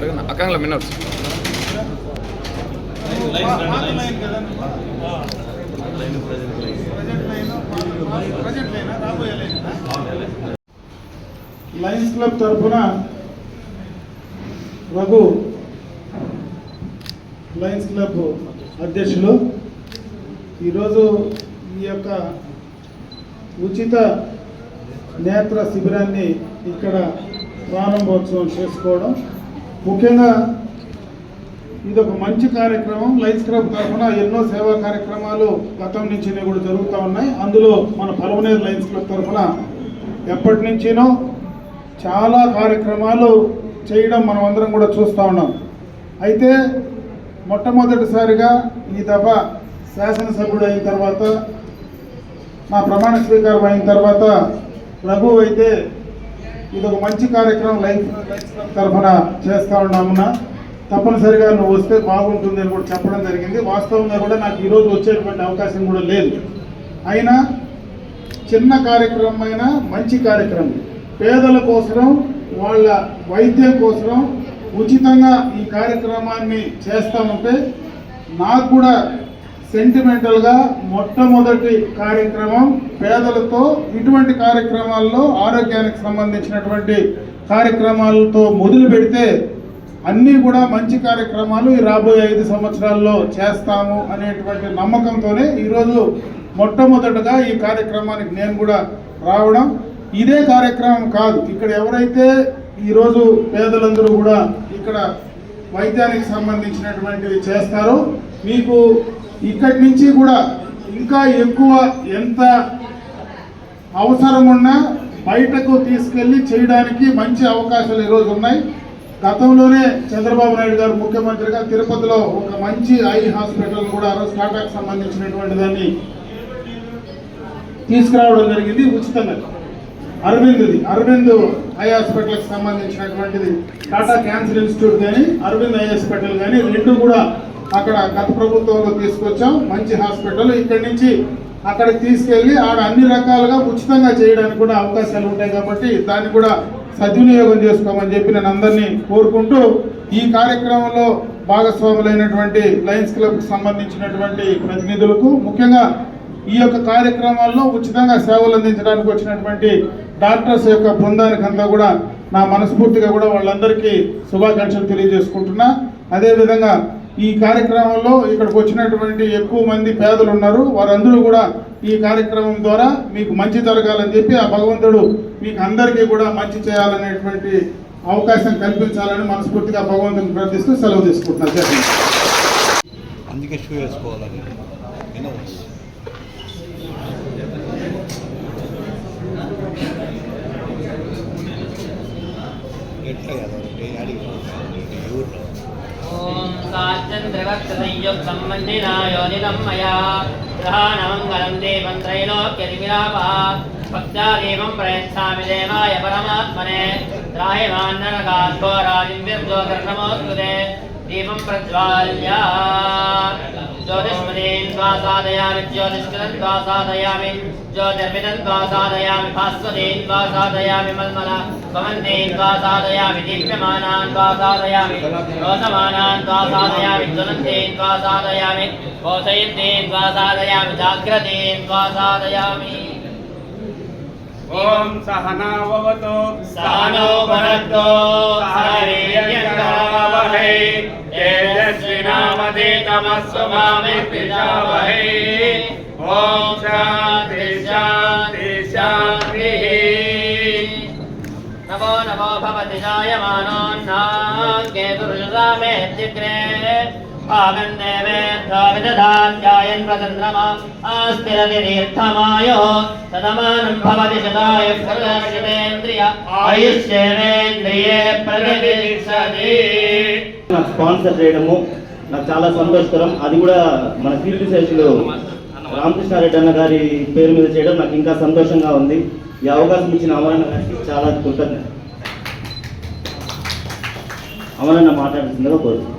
అక్కంలో మిన్నర్స్ Lions club తరఫున Raghu Lions club అధ్యక్షులు ఈరోజు ఈ యొక్క ఉచిత నేత్ర శిబిరాన్ని ఇక్కడ ప్రారంభోత్సవం చేసుకోవడం ముఖ్యంగా ఇది ఒక మంచి కార్యక్రమం. లైఫ్ క్లబ్ కాకుండా ఎన్నో సేవా కార్యక్రమాలు గతం నుంచి కూడా జరుగుతూ ఉన్నాయి. అందులో మన పలమనేరు లైన్స్ క్లబ్ తరఫున ఎప్పటి నుంచినో చాలా కార్యక్రమాలు చేయడం మనం అందరం కూడా చూస్తూ ఉన్నాం. అయితే మొట్టమొదటిసారిగా ఈ దఫా శాసనసభ్యుడు అయిన తర్వాత నా ప్రమాణ స్వీకారం అయిన తర్వాత రఘు అయితే ఇది ఒక మంచి కార్యక్రమం లైఫ్ తరఫున చేస్తా ఉన్నామున తప్పనిసరిగా నువ్వు వస్తే బాగుంటుంది అని కూడా చెప్పడం జరిగింది. వాస్తవంగా కూడా నాకు ఈరోజు వచ్చేటువంటి అవకాశం కూడా లేదు. అయినా చిన్న కార్యక్రమం అయినా మంచి కార్యక్రమం. పేదల కోసం వాళ్ళ వైద్యం కోసం ఉచితంగా ఈ కార్యక్రమాన్ని చేస్తామంటే నాకు కూడా సెంటిమెంటల్గా మొట్టమొదటి కార్యక్రమం పేదలతో ఇటువంటి కార్యక్రమాల్లో ఆరోగ్యానికి సంబంధించినటువంటి కార్యక్రమాలతో మొదలు పెడితే అన్నీ కూడా మంచి కార్యక్రమాలు ఈ రాబోయే ఐదు సంవత్సరాల్లో చేస్తాము అనేటువంటి నమ్మకంతోనే ఈరోజు మొట్టమొదటగా ఈ కార్యక్రమానికి నేను కూడా రావడం. ఇదే కార్యక్రమం కాదు ఇక్కడ ఎవరైతే ఈరోజు పేదలందరూ కూడా ఇక్కడ వైద్యానికి సంబంధించినటువంటివి చేస్తారో మీకు ఇక్కడి నుంచి కూడా ఇంకా ఎక్కువ ఎంత అవసరం ఉన్నా బయటకు తీసుకెళ్ళి చేయడానికి మంచి అవకాశాలు ఈరోజు ఉన్నాయి. గతంలోనే చంద్రబాబు నాయుడు గారు ముఖ్యమంత్రిగా తిరుపతిలో ఒక మంచి ఐ హాస్పిటల్ కూడా టాటాకు సంబంధించినటువంటి దాన్ని తీసుకురావడం జరిగింది ఉచితంగా. అరవింద్ది అరవింద్ ఐ హాస్పిటల్కి సంబంధించినటువంటిది. టాటా క్యాన్సర్ ఇన్స్టిట్యూట్ కానీ అరవింద్ ఐ హాస్పిటల్ కానీ రెండు కూడా అక్కడ గత ప్రభుత్వంలో తీసుకొచ్చాం. మంచి హాస్పిటల్. ఇక్కడి నుంచి అక్కడికి తీసుకెళ్ళి ఆడ అన్ని రకాలుగా ఉచితంగా చేయడానికి కూడా అవకాశాలు ఉంటాయి కాబట్టి దాన్ని కూడా సద్వినియోగం చేసుకోమని చెప్పి నేను అందరినీ కోరుకుంటూ ఈ కార్యక్రమంలో భాగస్వాములైనటువంటి లయన్స్ క్లబ్కి సంబంధించినటువంటి ప్రతినిధులకు ముఖ్యంగా ఈ యొక్క కార్యక్రమాల్లో ఉచితంగా సేవలు అందించడానికి వచ్చినటువంటి డాక్టర్స్ యొక్క బృందానికి అంతా కూడా నా మనస్ఫూర్తిగా కూడా వాళ్ళందరికీ శుభాకాంక్షలు తెలియజేసుకుంటున్నా. అదేవిధంగా ఈ కార్యక్రమంలో ఇక్కడికి వచ్చినటువంటి ఎక్కువ మంది పేదలు ఉన్నారు. వారందరూ కూడా ఈ కార్యక్రమం ద్వారా మీకు మంచి జరగాలని చెప్పి ఆ భగవంతుడు మీకు అందరికీ కూడా మంచి చేయాలనేటువంటి అవకాశం కల్పించాలని మనస్ఫూర్తిగా భగవంతుని ప్రార్థిస్తూ సెలవు తీసుకుంటున్నాను. అందుకే షూ వేసుకోవాలని. ఎట్లా కదా? అడిగి సంబంధినాయోనిదం మయా గ్రహాణమంగళం దేవం త్రైలోక్యతివిలాపా భక్త్యాదేవం ప్రయచ్ఛామి దేవాయ పరమాత్మనే త్రాహిమాన్నరకాద్భో రాజిం విర్జోకర్ణమోస్తుతే दीपं प्रज्वाल्य। ज्योतिष्मदीन् साधयामि ज्योतिष्कृतं साधयामि ज्योतिर्मिदं त्वा साधयामि भास्वतीन् त्वा साधयामि मल्मल साधयामि साधयामि साधयामि साधयामि साधयामि साधयामि ఓం సహనావతు సహనో భరతో సహనీయంగావహై తేజస్వినామధీతమస్సు మావిద్విషావహై ఓం శాంతి శాంతి శాంతి. నమో నమో భవతి జాయమానోన్నా. కేతుర్యుగా మేత్యగ్రే विदधात्यायन् प्रचन्द्रमा आस्तिरतितीर्थमायो सदमानं भवति शतायुः सर्वशिवेन्द्रिय आयुष्येवेन्द्रिये प्रतिष्ठति నాకు స్పాన్సర్ చేయడము నాకు చాలా సంతోషకరం అది కూడా మన కీర్తి శేషులు రామకృష్ణారెడ్డి అన్న గారి పేరు మీద చేయడం నాకు ఇంకా సంతోషంగా ఉంది ఈ అవకాశం ఇచ్చిన అమరన్న గారికి చాలా కృతజ్ఞత అమరన్న మాట్లాడుతుందిగా కోరుతున్నాను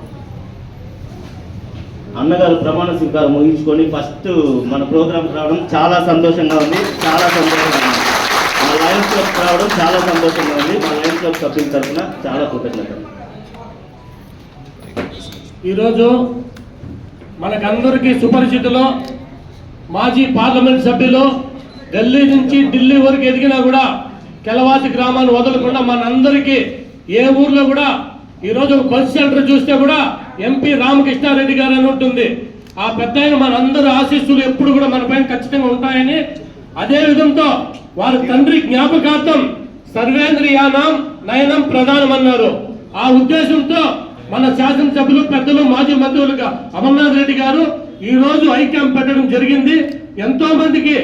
అన్నగారు ప్రమాణ స్వీకారం ముగించుకొని ఫస్ట్ మన ప్రోగ్రామ్కి రావడం చాలా సంతోషంగా ఉంది. చాలా సంతోషంగా ఉంది. మా లయన్స్ క్లబ్ రావడం చాలా సంతోషంగా ఉంది. మా లయన్స్ క్లబ్ సభ్యుల తరఫున చాలా కృతజ్ఞతలు. ఈరోజు మనకందరికీ సుపరిచితులు మాజీ పార్లమెంట్ సభ్యులు ఢిల్లీ నుంచి ఢిల్లీ వరకు ఎదిగినా కూడా కెలవాతి గ్రామాన్ని వదలకుండా మనందరికీ ఏ ఊర్లో కూడా ఈరోజు బస్ సెంటర్ చూస్తే కూడా ఎంపీ రామకృష్ణారెడ్డి గారు అని ఉంటుంది. ఆ పెద్ద ఆయన మనందరి ఆశీస్సులు ఎప్పుడు కూడా మన పైన ఖచ్చితంగా ఉంటాయని అదే విధంతో వారి తండ్రి జ్ఞాపకార్థం సర్వేంద్రియానం నయనం ప్రధానం అన్నారు ఆ ఉద్దేశంతో మన శాసనసభ్యులు పెద్దలు మాజీ మంత్రులుగా అమర్నాథ్ రెడ్డి గారు ఈ రోజు ఐక్యం పెట్టడం జరిగింది. ఎంతో మందికి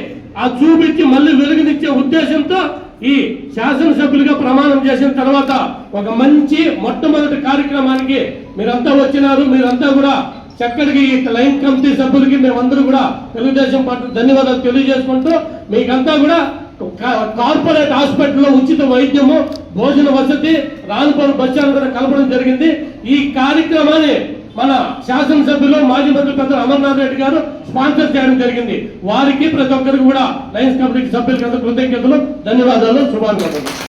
ఆ చూపించి మళ్ళీ వెలుగునిచ్చే ఉద్దేశంతో ఈ శాసనసభ్యులుగా ప్రమాణం చేసిన తర్వాత ఒక మంచి మొట్టమొదటి కార్యక్రమానికి మీరంతా వచ్చినారు మీరంతా కూడా చక్కటికి ఈ లైన్ కమిటీ సభ్యులకి మేమందరూ కూడా తెలుగుదేశం పార్టీ ధన్యవాదాలు తెలియజేసుకుంటూ మీకంతా కూడా కా- కార్పొరేట్ హాస్పిటల్లో ఉచిత వైద్యము భోజన వసతి రానుపూర్ బస్ స్టాండ్ కూడా కలపడం జరిగింది. ఈ కార్యక్రమాన్ని మన శాసనసభ్యులు మాజీ మంత్రి పెద్దలు అమర్నాథ్ రెడ్డి గారు స్పాన్సర్ చేయడం జరిగింది. వారికి ప్రతి ఒక్కరికి కూడా లయన్స్ కమిటీ సభ్యులకి కృతజ్ఞతలు ధన్యవాదాలు శుభాకాంక్షలు.